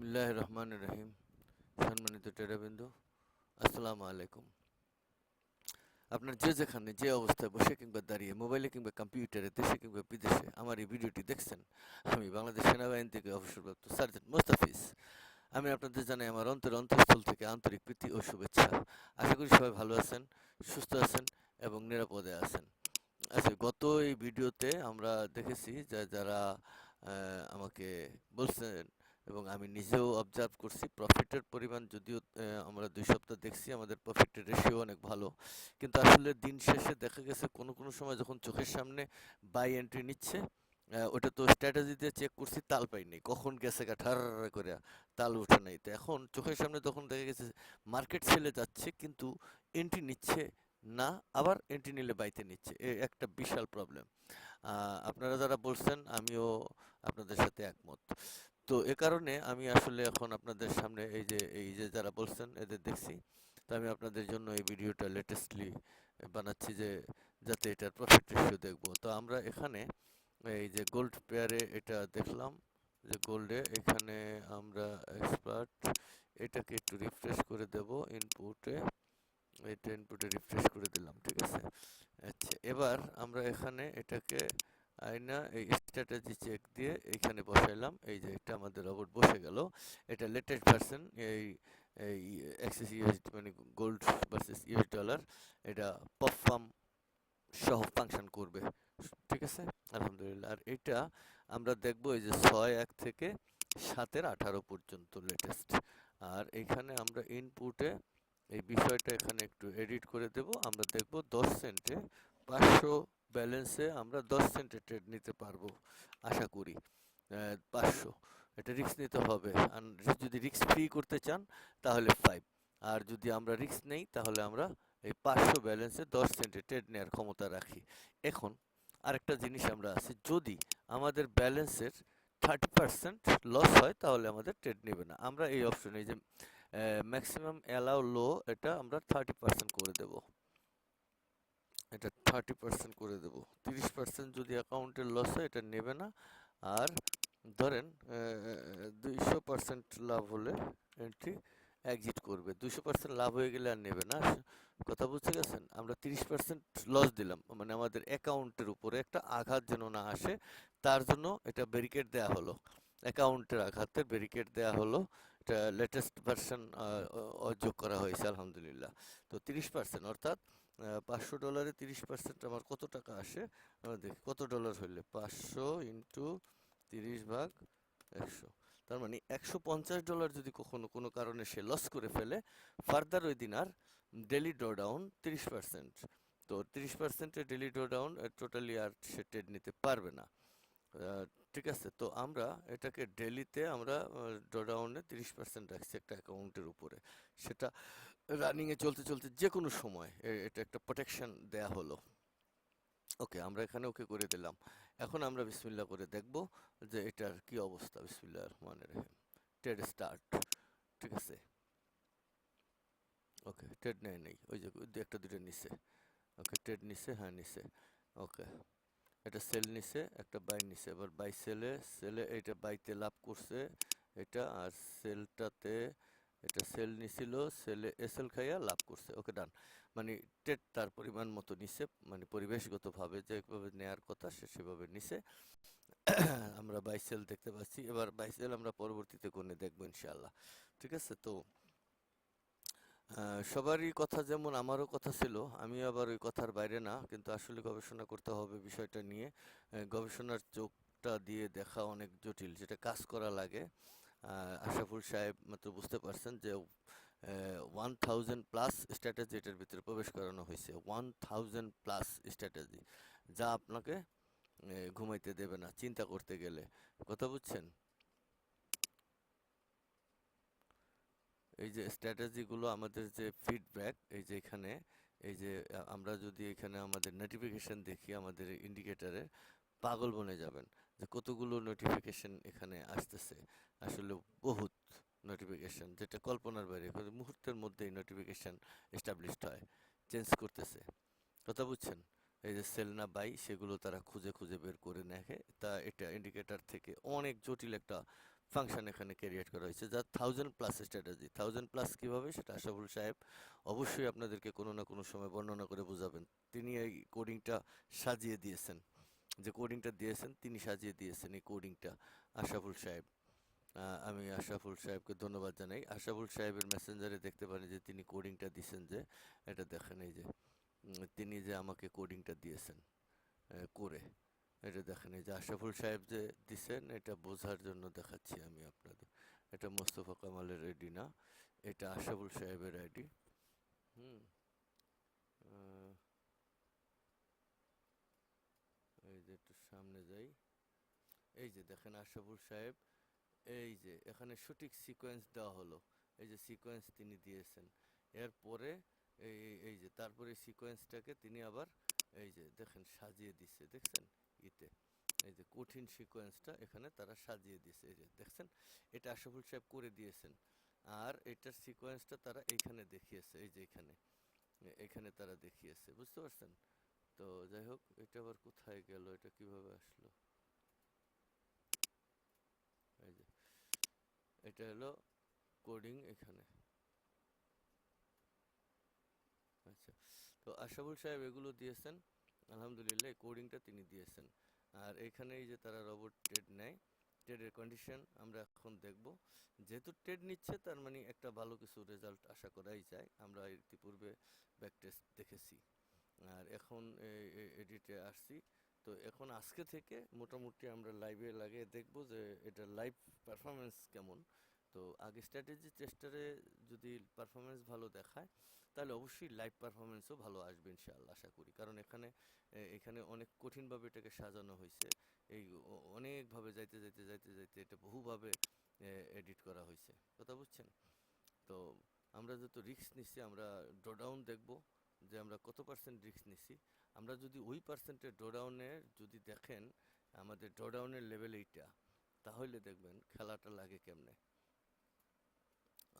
বিসমিল্লাহ রহমান রহিম সম্মানিত টেরাবিন্দু, আসসালামু আলাইকুম। আপনার যে যেখানে যে অবস্থায় বসে কিংবা দাঁড়িয়ে মোবাইলে কিংবা কম্পিউটারে, দেশে কিংবা বিদেশে আমার এই ভিডিওটি দেখছেন, আমি বাংলাদেশ সেনাবাহিনী থেকে অবসরপ্রাপ্ত সার্জেন্ট মোস্তাফিজ। আমি আপনাদের জানাই আমার অন্তর অন্তঃস্থল থেকে আন্তরিক প্রীতি ও শুভেচ্ছা। আশা করি সবাই ভালো আছেন, সুস্থ আছেন এবং নিরাপদে আছেন। আচ্ছা গত এই ভিডিওতে আমরা দেখেছি যে যারা আমাকে বলছেন এবং আমি নিজেও অবজার্ভ করছি। প্রফিটের পরিমাণ যদিও আমরা দুই সপ্তাহ দেখছি, আমাদের প্রফিটের রেশিও অনেক ভালো। কিন্তু আসলে দিন শেষে দেখা গেছে, কোনো কোনো সময় যখন চোখের সামনে বাই এন্ট্রি নিচ্ছে ওটা তো স্ট্র্যাটেজিতে চেক করছি, তাল পাইনি। কখন গেছে গা, ঠার করে তাল উঠে নাই। তো এখন চোখের সামনে তখন দেখা গেছে মার্কেট সেলে যাচ্ছে, কিন্তু এন্ট্রি নিচ্ছে না, আবার এন্ট্রি নিলে বাইতে নিচ্ছে। এ, একটা বিশাল প্রবলেম আপনারা যারা বলছেন, আমিও আপনাদের সাথে একমত। তো এ কারণে আমি আসলে এখন আপনাদের সামনে এই যে এই যে যারা বলছেন এদের দেখছি। তো আমি আপনাদের জন্য এই ভিডিওটা লেটেস্টলি বানাচ্ছি যে, যাতে এটার প্রফিট রেশিও দেখব। তো আমরা এখানে এই যে গোল্ড পেয়ারে এটা দেখলাম যে গোল্ডে এখানে আমরা এক্সপার্ট এটাকে একটু রিফ্রেশ করে দেব ইনপুটে এটা ইনপুটে রিফ্রেশ করে দিলাম, ঠিক আছে? আচ্ছা এবার আমরা এখানে এটাকে আয়না, এই স্ট্র্যাটেজি চেক দিয়ে এইখানে বসাইলাম। এই যে এটা আমাদের রবট বসে গেল। এটা লেটেস্ট ভার্সন এই এই এক্সেস ইউএস মানে গোল্ড ভার্সেস ইউএস ডলার এটা পারফর্ম সহ ফাংশন করবে। ঠিক আছে? আলহামদুলিল্লাহ। আর এটা আমরা দেখব এই যে ছয় এক থেকে সাতের আঠারো পর্যন্ত লেটেস্ট আর এখানে আমরা ইনপুটে এই বিষয়টা এখানে একটু এডিট করে দেব। আমরা দেখব দশ সেন্টে পাঁচশো ব্যালেন্সে আমরা দশ সেন্টে ট্রেড নিতে পারব, আশা করি। পাঁচশো। এটা রিস্ক নিতে হবে। আর যদি রিস্ক ফ্রি করতে চান, তাহলে ফাইভ। আর যদি আমরা রিস্ক নেই, তাহলে আমরা এই পাঁচশো ব্যালেন্সে দশ সেন্টে ট্রেড নেওয়ার ক্ষমতা রাখি। এখন আরেকটা জিনিস আমরা আছে, যদি আমাদের ব্যালেন্সের থার্টি পার্সেন্ট লস হয়, তাহলে আমাদের ট্রেড নেবে না। আমরা এই অপশনে যে ম্যাক্সিমাম অ্যালাউ লো, এটা আমরা থার্টি পার্সেন্ট করে দেব। এটা থার্টি পার্সেন্ট করে দেব। তিরিশ পার্সেন্ট যদি অ্যাকাউন্টের লস হয়, এটা নেবে না। আর ধরেন দুইশো পার্সেন্ট লাভ হলে এন্ট্রি এক্সিট করবে। দুইশো পার্সেন্ট লাভ হয়ে গেলে আর নেবে না। কথা বুঝতে গেছেন? আমরা তিরিশ পার্সেন্ট লস দিলাম। মানে আমাদের অ্যাকাউন্টের উপরে একটা আঘাত যেন না আসে, তার জন্য এটা ব্যারিকেড দেয়া হলো। অ্যাকাউন্টের আঘাতের ব্যারিকেড দেয়া হলো। এটা লেটেস্ট ভার্সন যোগ করা হয়েছে, আলহামদুলিল্লাহ। তো তিরিশ পার্সেন্ট অর্থাৎ পাঁচশো ডলারে তিরিশ পার্সেন্ট আমার কত টাকা আসে? আমরা দেখি, কত ডলার হইলে? পাঁচশো ইন্টু তিরিশ ভাগ একশো। তার মানে একশো পঞ্চাশ ডলার যদি কখনো কোনো কারণে সে লস করে ফেলে ফার্দার ওই দিন আর ডেলি ড্র ডাউন তিরিশ পার্সেন্ট তো তিরিশ পার্সেন্টের ডেলি ড্র ডাউন টোটালি আর সে ট্রেড নিতে পারবে না। ঠিক আছে, তো আমরা এটাকে ডেলিতে আমরা ড্রডাউনে তিরিশ পার্সেন্ট রাখছি একটা অ্যাকাউন্টের উপরে। সেটা রানিংয়ে চলতে চলতে যে কোনো সময় এটা একটা প্রোটেকশন দেয়া হলো। ওকে আমরা এখানে ওকে করে দিলাম। এখন আমরা বিসমিল্লা করে দেখব যে এটার কি অবস্থা। বিসমিল্লা রহমান রহিম। ট্রেড স্টার্ট ঠিক আছে? ওকে ট্রেড নেই নেই। ওই যে একটা দুটো নিছে। ওকে ট্রেড নিছে হ্যাঁ নিছে। ওকে এটা সেল নিছে, একটা বাই নিছে। এবার বাই সেলে সেলে এটা বাইতে লাভ করছে এটা আর সেলটাতে এটা সেল নিছিল, সেলে এসএল খাইয়া লাভ করছে। ওকে, ডান। মানে টেট তার পরিমাণ মতো নিছে মানে পরিবেশগতভাবে যেভাবে নেয়ার কথা সে সেভাবে নিছে। আমরা বাই সেল দেখতে পাচ্ছি। এবার বাই সেল আমরা পরবর্তীতে কোণে দেখব ইনশাআল্লাহ। ঠিক আছে? তো সবারই কথা যেমন আমারও কথা ছিল আমি আবার ওই কথার বাইরে না, কিন্তু আসলে গবেষণা করতে হবে বিষয়টা নিয়ে। গবেষণার চোখটা দিয়ে দেখা অনেক জটিল, যেটা কাজ করা লাগে। আশাফুল সাহেব মাত্র বুঝতে পারছেন যে ওয়ান থাউজেন্ড প্লাস স্ট্র্যাটেজি এটার ভিতরে প্রবেশ করানো হয়েছে। ওয়ান থাউজেন্ড প্লাস স্ট্র্যাটেজি যা আপনাকে ঘুমাইতে দেবে না, চিন্তা করতে গেলে। কথা বুঝছেন? এই যে স্ট্র্যাটেজিগুলো আমাদের যে ফিডব্যাক এই যে এখানে, এই যে আমরা যদি এখানে আমাদের নোটিফিকেশন দেখি, আমাদের ইন্ডিকেটারে পাগল বনে যাবেন। যে কতগুলো নোটিফিকেশন এখানে আসতেছে, আসলে বহুত নোটিফিকেশন যেটা কল্পনার বাইরে মুহূর্তের মধ্যেই নোটিফিকেশন এস্টাবলিশড হয় চেঞ্জ করতেছে। কথা বুঝছেন? এই যে সেল না বাই সেগুলো তারা খুঁজে খুঁজে বের করে নেয় তা এটা ইন্ডিকেটার থেকে অনেক জটিল একটা ফাংশন এখানে ক্যারিয়েট করা হয়েছে, যা thousand plus strategy thousand plus কীভাবে, সেটা আশাফুল সাহেব অবশ্যই আপনাদেরকে কোনো না কোনো সময় বর্ণনা করে বোঝাবেন। তিনি এই কোডিংটা সাজিয়ে দিয়েছেন। যে কোডিংটা দিয়েছেন, তিনি সাজিয়ে দিয়েছেন এই কোডিংটা আশাফুল সাহেব। আমি আশরাফুল সাহেবকে ধন্যবাদ জানাই। আশরাফুল সাহেবের মেসেঞ্জারে দেখতে পারেন যে, তিনি কোডিংটা দিয়েছেন যে, এটা দেখেন এই যে তিনি যে আমাকে কোডিংটা দিয়েছেন করে, এটা দেখেন এই যে, আশরাফুল সাহেব যে দিছেন, এটা বোঝার জন্য দেখাচ্ছি আমি আপনাদের। এটা মোস্তফা কামালের আইডি না, এটা আশরাফুল সাহেবের আইডি হুম। এই যে একটু সামনে যাই, এই যে দেখেন আশরাফুল সাহেব, এই যে এখানে সঠিক সিকোয়েন্স দেওয়া হলো, এই যে সিকোয়েন্স তিনি দিয়েছেন। এরপরে এই, এই- যে তারপরে সিকোয়েন্সটাকে তিনি আবার এই যে দেখেন সাজিয়ে দিচ্ছে দেখছেন? ইতে। এই যে কঠিন সিকোয়েন্সটা এখানে তারা সাজিয়ে দিয়েছে এই যে দেখছেন? এটা আশরাফুল সাহেব করে দিয়েছেন। আর এটার সিকোয়েন্সটা তারা এইখানে দেখিয়েছে, এই যে এখানে। এখানে তারা দেখিয়েছে, বুঝতে পারছেন? তো যাই হোক, এটা আবার কোথায় গেল? এটা কীভাবে আসলো? এই যে, এটা হলো কোডিং এখানে। আচ্ছা তো আশাফুল সাহেব এগুলো দিয়েছেন। আলহামদুলিল্লাহ কোডিংটা তিনি দিয়েছেন। আর এখানে এই যে তারা রোবট ট্রেড নেয় ট্রেডের কন্ডিশন আমরা এখন দেখব। যেহেতু ট্রেড নিচ্ছে, তার মানে একটা ভালো কিছু রেজাল্ট আশা করাই যায়। আমরা ইতিপূর্বে ব্যাক টেস্ট দেখেছি। আর এখন এডিটে আসছি। তো এখন আজকে থেকে মোটামুটি আমরা লাইভে লাগিয়ে দেখব যে এটা লাইভ পারফরমেন্স কেমন। তো আগে স্ট্র্যাটেজি টেস্টারে যদি পারফরমেন্স ভালো দেখায়, তাহলে অবশ্যই লাইভ পারফরমেন্সও ভালো আসবে ইনশাআল্লাহ, আশা করি। কারণ এখানে এখানে অনেক কঠিনভাবে এটাকে সাজানো হয়েছে। এই অনেকভাবে যাইতে যাইতে যাইতে যাইতে এটা বহুভাবে এডিট করা হয়েছে। কথা বুঝছেন? তো আমরা যত রিস্ক নিচ্ছি আমরা ড্রডাউন দেখব। যে আমরা কত পার্সেন্ট রিস্ক নিচ্ছি আমরা যদি ওই পার্সেন্টের ড্রডাউনের যদি দেখেন, আমাদের ড্রডাউনের লেভেল এইটা, তাহলে দেখবেন খেলাটা লাগে কেমনে।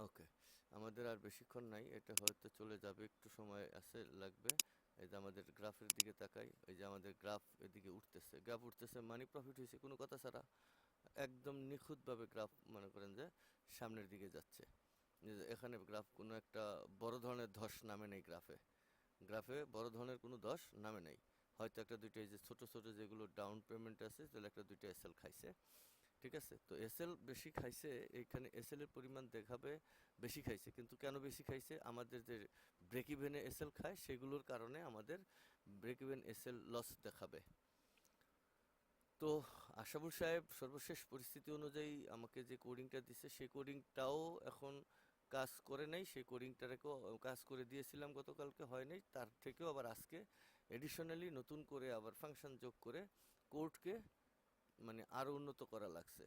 ওকে আমাদের আর বেশিক্ষণ নাই, এটা হয়তো চলে যাবে, একটু সময় আছে, লাগবে। এই যে আমাদের গ্রাফের দিকে তাকাই, এই যে আমাদের গ্রাফ এদিকে উঠতেছে। গ্রাফ উঠতেছে মানি প্রফিট হয়েছে, কোনো কথা ছাড়া। একদম নিখুঁতভাবে গ্রাফ মনে করেন যে সামনের দিকে যাচ্ছে। এখানে গ্রাফ কোনো একটা বড় ধরনের ধস নামে নেই গ্রাফে গ্রাফে বড় ধরনের কোনো ধস নামে নেই। হয়তো একটা দুইটা এই যে ছোট ছোট যেগুলো ডাউন পেমেন্ট আছে, তাহলে একটা দুইটা এসএল খাইছে। ঠিক আছে? তো এসএল বেশি খাইছে এইখানে এসএল এর পরিমাণ দেখাবে বেশি খাইছে। কিন্তু কেন বেশি খাইছে? আমাদের যে ব্রেক ইভেনে এসএল খায়, সেগুলোর কারণে আমাদের ব্রেক ইভেন এসএল লস দেখাবে। তো আশাবুল সাহেব, সর্বশেষ পরিস্থিতি অনুযায়ী আমাকে যে কোডিংটা দিছে, সেই কোডিংটাও এখন কাজ করে নাই, সেই কোডিংটাকেও কাজ করে দিয়েছিলাম গতকালকে, হয় নাই। তার থেকেও আবার আজকে এডিশনালি নতুন করে আবার ফাংশন যোগ করে কোর্টকে মানে আরও উন্নত করা লাগছে।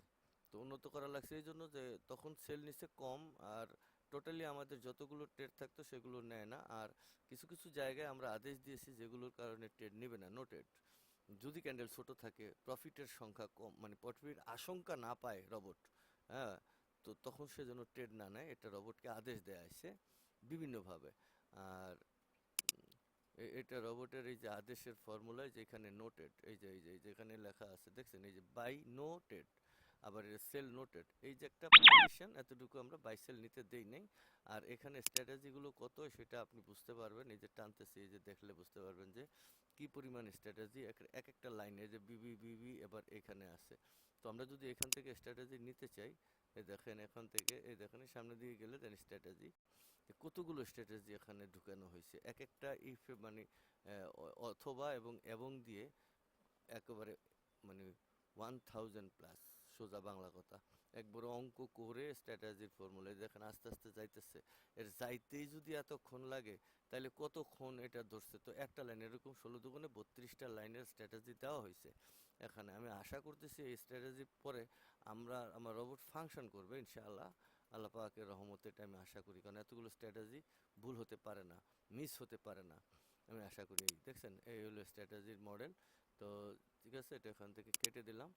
তো উন্নত করা লাগছে এই জন্য যে তখন সেল নিচ্ছে কম আর টোটালি আমাদের যতগুলো ট্রেড থাকতো সেগুলো নেয় না। আর কিছু কিছু জায়গায় আমরা আদেশ দিয়েছি যেগুলোর কারণে ট্রেড নেবে না নো ট্রেড যদি ক্যান্ডেল ছোট থাকে প্রফিটের সংখ্যা কম মানে প্রফিট আশঙ্কা না পায় রবট হ্যাঁ তো তখন সে যেন ট্রেড না নেয়, এটা রবটকে আদেশ দেয়া হয়েছে বিভিন্নভাবে। আর এটা রবটের এই যে আদেশের ফর্মুলায় যেখানে নোটেড এই যে এই যে এই যে এখানে লেখা আছে, দেখছেন? এই যে বাই নোটেড আবার সেল নোটেড এই যে একটা পজিশন এতটুকু আমরা বাই সেল নিতে দেই নাই। আর এখানে স্ট্র্যাটেজিগুলো কত সেটা আপনি বুঝতে পারবেন, এই যে টানতেছি, এই যে দেখলে বুঝতে পারবেন যে কি পরিমাণ স্ট্র্যাটেজি এক একটা লাইনে যে বিবি বিবি এবার এখানে আছে। তো আমরা যদি এখান থেকে স্ট্র্যাটেজি নিতে চাই এই দেখেন এখান থেকে এই দেখেন এই সামনের দিকে গেলে দেন স্ট্র্যাটেজি কতগুলো স্ট্র্যাটেজি এখানে ঢুকানো হয়েছে। এক একটা ইফ মানে অথবা এবং এবং দিয়ে একেবারে মানে ওয়ান থাউজেন্ড প্লাস সোজা বাংলা কথা। একবার অঙ্ক করে স্ট্র্যাটেজির ফর্মুলা দেখেন আস্তে আস্তে যাইতেছে। এর যাইতেই যদি এতক্ষণ লাগে তাহলে কতক্ষণ এটা ধরছে? তো একটা লাইন, এরকম ষোলো দুগুণে বত্রিশটা লাইনের স্ট্র্যাটেজি দেওয়া হয়েছে। এখানে। আমি আশা করতেছি এই স্ট্র্যাটেজি পরে আমরা আমার রোবট ফাংশন করবে, ইনশাআল্লাহ। আল্লাহ পাকের রহমতে এটা আমি আশা করি, কারণ এতগুলো স্ট্র্যাটেজি ভুল হতে পারে না মিস হতে পারে না। আমি আশা করি এই, দেখছেন? এই হলো স্ট্র্যাটেজির মডেল তো ঠিক আছে, এটা এখান থেকে কেটে দিলাম।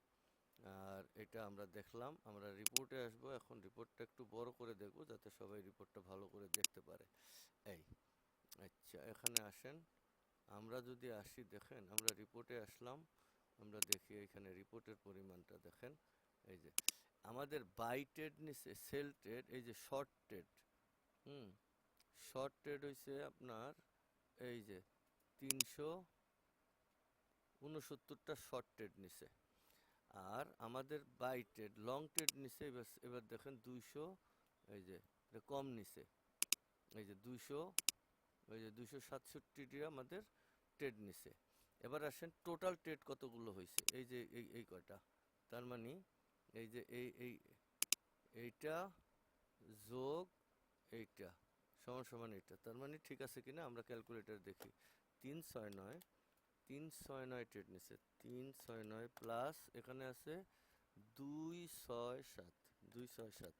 আর এটা আমরা দেখলাম, আমরা রিপোর্টে আসব। এখন রিপোর্টটা একটু বড় করে দেখব, যাতে সবাই রিপোর্টটা ভালো করে দেখতে পারে। এই আচ্ছা এখানে আসেন। আমরা যদি আসি, দেখেন, আমরা রিপোর্টে আসলাম। আমরা দেখি এখানে রিপোর্টের পরিমাণটা দেখেন। এই যে, আমাদের বাই ট্রেড নিচে সেল ট্রেড এই যে শর্ট ট্রেড হুম শর্ট ট্রেড হইছে আপনার এই যে তিনশো উনসত্তরটা শর্ট ট্রেড নিছে। আর আমাদের বাই ট্রেড লং ট্রেড নিছে, এবার এবার দেখেন দুইশো, এই যে কম নিছে। এই যে দুইশো, এই যে দুইশো সাতষট্টিটি আমাদের ট্রেড নিছে। এবার আসেন টোটাল ট্রেড কতগুলো হয়েছে? এই যে, এই এই কয়টা? তার মানে এই যে, এই এই, এইটা যোগ এইটা, সমান সমান এইটা। তার মানে ঠিক আছে কিনা? আমরা ক্যালকুলেটর দেখি। তিন ছয় নয়, তিন ছয় নয় ট্রেড নিছে। তিন ছয় নয় প্লাস এখানে আছে দুই ছয় সাত, দুই ছয় সাত।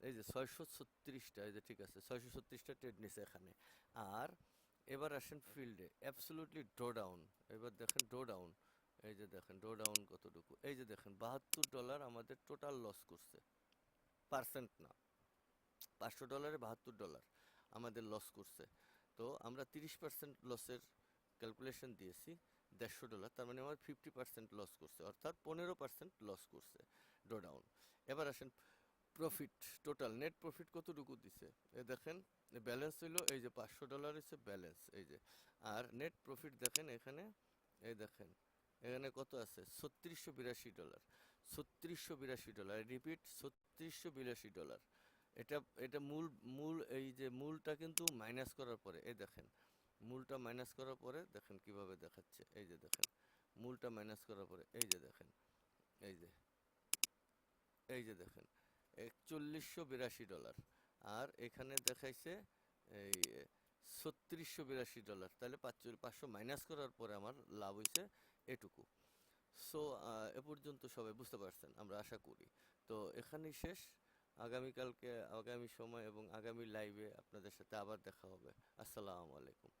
এই যে ছয়শো ছত্রিশটা, এই যে ঠিক আছে, ছয়শো ছত্রিশটা ট্রেড নিছে এখানে। আর এবার আসেন ফিল্ডে অ্যাবসলুটলি ডো ডাউন এবার দেখেন ডো ডাউন এই যে দেখেন ডো ডাউন কতটুকু? এই যে দেখেন, বাহাত্তর ডলার আমাদের টোটাল লস করছে। পার্সেন্ট না। পাঁচশো ডলারে বাহাত্তর ডলার আমাদের লস করছে। তো আমরা তিরিশ পার্সেন্ট লসের ক্যালকুলেশন দিয়েছি, দেড়শো ডলার তার মানে আমার ফিফটি পার্সেন্ট লস করছে, অর্থাৎ পনেরো পার্সেন্ট লস করছে ডো ডাউন এবার আসেন প্রফিট টোটাল নেট প্রফিট কতটুকু দিছে? এ দেখেন ব্যালেন্স হইল এই যে পাঁচশো ডলার হচ্ছে ব্যালেন্স এই যে। আর নেট প্রফিট দেখেন এখানে, এই দেখেন, এখানে কত আছে? ছত্রিশশো বিরাশি ডলার ছত্রিশশো বিরাশি ডলার রিপিট ছত্রিশশো বিরাশি ডলার এটা এটা মূল মূল, এই যে মূলটা কিন্তু মাইনাস করার পরে, এই দেখেন, মূলটা মাইনাস করার পরে দেখেন কীভাবে দেখাচ্ছে, এই যে দেখেন, মূলটা মাইনাস করার পরে, এই যে দেখেন, এই যে এই যে দেখেন, একচল্লিশশো বিরাশি ডলার আর এখানে দেখাইছে এই ছত্রিশশো বিরাশি ডলার। তাহলে পাঁচ পাঁচশো মাইনাস করার পরে আমার লাভ হয়েছে এটুকু। সো এ পর্যন্ত সবাই বুঝতে পারছেন, আমরা আশা করি। তো এখানেই শেষ। আগামীকালকে, আগামী সময় এবং আগামী লাইভে আপনাদের সাথে আবার দেখা হবে। আসসালামু আলাইকুম।